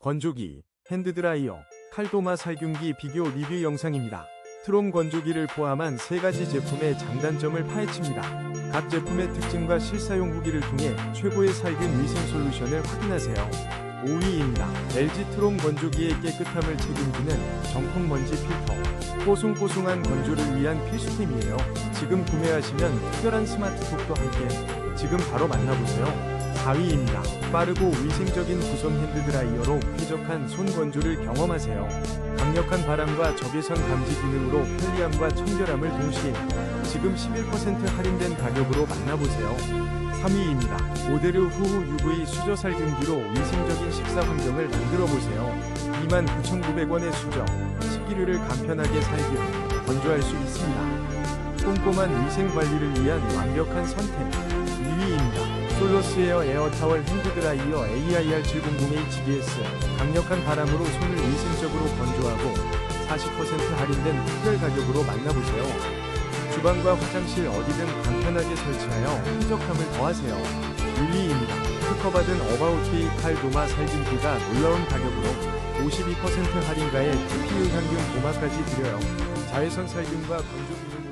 건조기, 핸드드라이어, 칼도마 살균기 비교 리뷰 영상입니다. 트롬 건조기를 포함한 세 가지 제품의 장단점을 파헤칩니다. 각 제품의 특징과 실사용 후기를 통해 최고의 살균 위생 솔루션을 확인하세요. 5위입니다. LG 트롬 건조기의 깨끗함을 책임지는 정품 먼지 필터. 뽀송뽀송한 건조를 위한 필수템이에요. 지금 구매하시면 특별한 스마트톡도 함께 지금 바로 만나보세요. 4위입니다. 빠르고 위생적인 구성 핸드드라이어로 쾌적한 손 건조를 경험하세요. 강력한 바람과 적외선 감지 기능으로 편리함과 청결함을 동시에 지금 11% 할인된 가격으로 만나보세요. 3위입니다. 모데르 후후 UV 수저 살균기로 위생적인 식사 환경을 만들어 보세요. 29,900원의 수저, 식기류를 간편하게 살균, 건조할 수 있습니다. 꼼꼼한 위생 관리를 위한 완벽한 선택. 2위입니다. 솔로스 에어 에어타월 핸드드라 이어 AIR700HDS 강력한 바람으로 손을 위생적으로 건조하고 40% 할인된 특별 가격으로 만나보세요. 주방과 화장실 어디든 간편하게 설치하여 쾌적함을 더하세요. 1위입니다. 특허받은 어바웃케이 칼도마 살균기가 놀라운 가격으로 52% 할인가에 TPU 향균 도마까지 드려요. 자외선 살균과 건조 기능